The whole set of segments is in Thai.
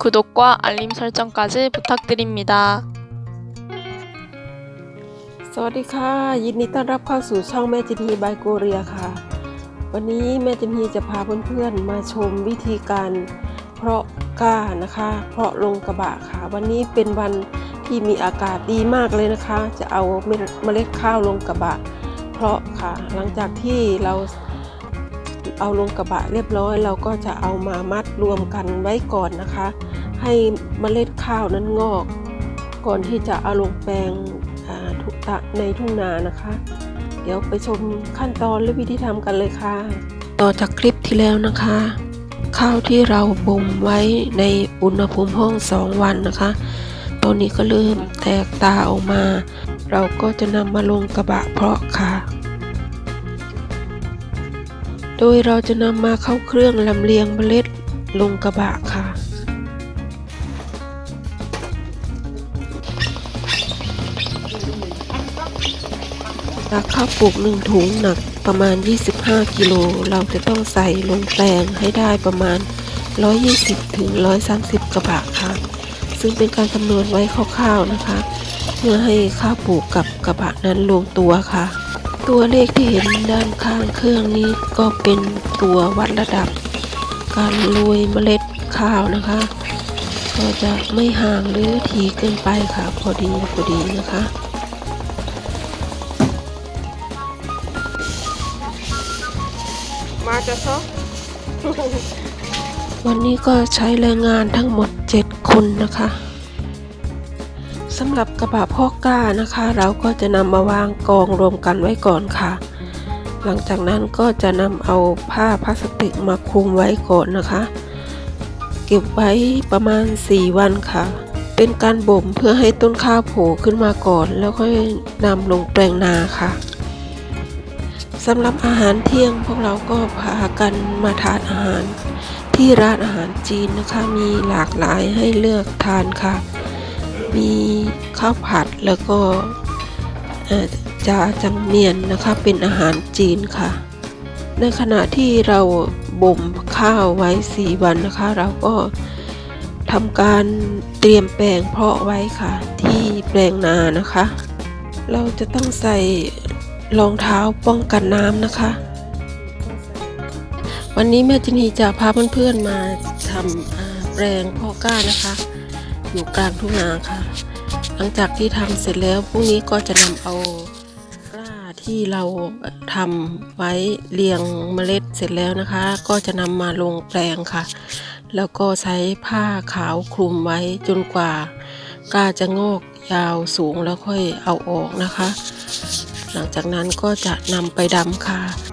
구독과 알림 설정까지 부탁드립니다. สวัสดีค่ะ ยินดีต้อนรับเข้าสู่ช่องแม่จินฮีบายโกเรียค่ะ วันนี้แม่จินฮีจะพาเพื่อนๆมาชมวิธีการเพาะกล้านะคะ เพาะลงกระบะค่ะ วันนี้เป็นวันที่มีอากาศดีมากเลยนะคะ จะเอาเมล็ดเมล็ดข้าวลงกระบะ เพราะค่ะ หลังจากที่เรา เอาลงกระบะเรียบร้อย เราก็จะเอามามัดรวมกันไว้ก่อนนะคะ ให้เมล็ดข้าวนั้นงอก ก่อนที่จะเอาลงแปลงทุกตะในทุ่งนานะคะ เดี๋ยวไปชมขั้นตอนและวิธีทำกันเลยค่ะ ต่อจากคลิปที่แล้วนะคะ ข้าวที่เราบ่มไว้ในอุณหภูมิห้อง 2 วันนะคะตอนนี้ก็เริ่มแตกตาออกมา เราก็จะนำมาลงกระบะเพาะค่ะ โดยเราจะนำมาเข้าเครื่องลำเลียงเมล็ดลงกระบะค่ะหนักข้าวปลูกหนึ่งถุงหนักประมาณ 25 กิโล เราจะต้องใส่ลงแปลงให้ได้ประมาณ 120ถึง130 กระบะค่ะ ซึ่งเป็นการคำนวณไว้คร่าวๆนะคะ เพื่อให้ข้าวปลูกกับกระบะนั้นลงตัวค่ะ ตัวเลขที่เห็นด้านข้างเครื่องนี้ก็เป็นตัววัดระดับ การโรยเมล็ดข้าวนะคะ ก็จะไม่ห่างหรือถี่เกินไปค่ะ พอดีพอดีนะคะมาจะซอวันนี้ก็ใช้แรงงานทั้งหมด 7 คนนะคะ สำหรับกระบะพ่อก้านะคะ เราก็จะนำมาวางกองรวมกันไว้ก่อนค่ะ หลังจากนั้นก็จะนำเอาผ้าพลาสติกมาคลุมไว้ก่อนนะคะ เก็บไว้ประมาณ 4 วันค่ะ เป็นการบ่มเพื่อให้ต้นข้าวโผล่ขึ้นมาก่อน แล้วค่อยนำลงแปลงนาค่ะสำหรับอาหารเที่ยงพวกเราก็พากันมาทานอาหาร ที่ร้านอาหารจีนนะคะมีหลากหลายให้เลือกทานค่ะ มีข้าวผัดแล้วก็จาจังเมียนนะคะเป็นอาหารจีนค่ะ ในขณะที่เราบ่มข้าวไว้4วันนะคะ เราก็ทำการเตรียมแปลงเพาะไว้ค่ะ ที่แปลงนานะคะ เราจะต้องใส่รองเท้าป้องกันน้ำนะคะ วันนี้แม่จินีจะพาเพื่อนๆมาทำแปลงพาะกล้านะคะ อยู่กลางทุ่งนาค่ะ หลังจากที่ทำเสร็จแล้วพรุ่งนี้ก็จะนำเอากล้าที่เราทำไว้เรียงเมล็ดเสร็จแล้วนะคะ ก็จะนำมาลงแปลงค่ะ แล้วก็ใช้ผ้าขาวคลุมไว้จนกว่ากล้าจะงอกยาวสูงแล้วค่อยเอาออกนะคะ หลังจากนั้นก็จะนำไปดำค่ะ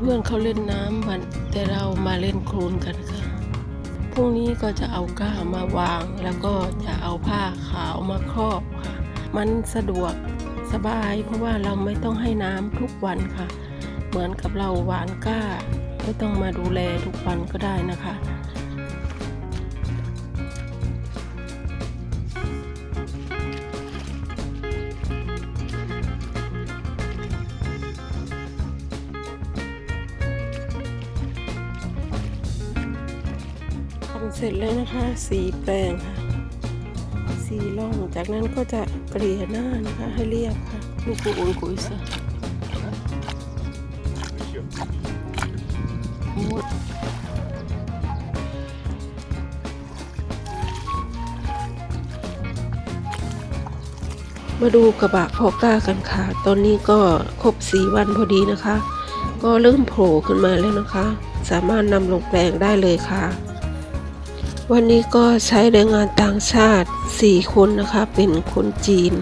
เพื่อนๆเขาเล่นน้ำวันแต่เรามาเล่นโคลนกันค่ะ พรุ่งนี้ก็จะเอาก้ามาวาง แล้วก็จะเอาผ้าขาวมาครอบค่ะ มันสะดวกสบายเพราะว่าเราไม่ต้องให้น้ำทุกวันค่ะ เหมือนกับเราหวานก้า ไม่ต้องมาดูแลทุกวันก็ได้นะคะ เสร็จแล้วนะคะ สีแปลงค่ะ สีร่อง จากนั้นก็จะเกลี่ยหน้านะคะ ให้เรียบค่ะลูกกูอุ่นกุยซะมดมาดูกระบะพอก้ากันค่ะ ตอนนี้ก็ครบสีวันพอดีนะคะ ก็เริ่มโผล่ขึ้นมาแล้วนะคะ สามารถนำลงแปลงได้เลยค่ะ วันนี้ก็ใช้แรงงานต่างชาติ 4 คนนะคะ เป็นคนจีน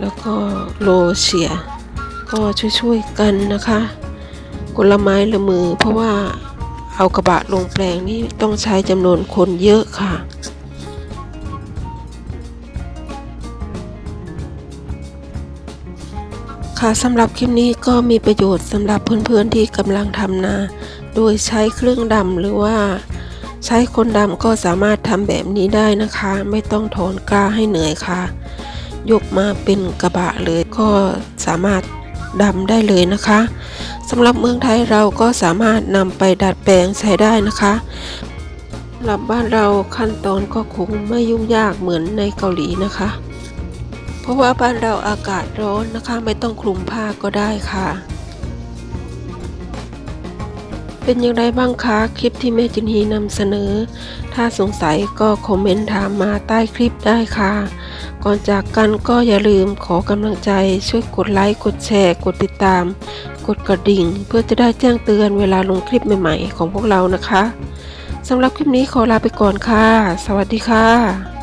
แล้วก็โรเชีย ก็ช่วยๆกันนะคะคนละไม้ละมือ เพราะว่าเอากระบะลงแปลงนี่ต้องใช้จำนวนคนเยอะค่ะค่ะสำหรับคลิปนี้ก็มีประโยชน์สำหรับเพื่อนๆที่กำลังทำนา โดยใช้เครื่องดำหรือว่า ใช้คนดำก็สามารถทำแบบนี้ได้นะคะ ไม่ต้องถอนกล้าให้เหนื่อยค่ะ ยกมาเป็นกระบะเลยก็สามารถดำได้เลยนะคะสำหรับเมืองไทยเราก็สามารถนำไปดัดแปลงใช้ได้นะคะสำหรับบ้านเราขั้นตอนก็คงไม่ยุ่งยากเหมือนในเกาหลีนะคะ เพราะว่าบ้านเราอากาศร้อนนะคะ ไม่ต้องคลุมผ้าก็ได้ค่ะ เป็นอย่างไรบ้างคะ คลิปที่แม่จินฮีนำเสนอ ถ้าสงสัยก็คอมเมนต์ถามมาใต้คลิปได้ค่ะ ก่อนจากกันก็อย่าลืมขอกำลังใจช่วยกดไลค์ กดแชร์ กดติดตาม กดกระดิ่ง เพื่อจะได้แจ้งเตือนเวลาลงคลิปใหม่ๆ ของพวกเรานะคะสำหรับคลิปนี้ขอลาไปก่อนค่ะ สวัสดีค่ะ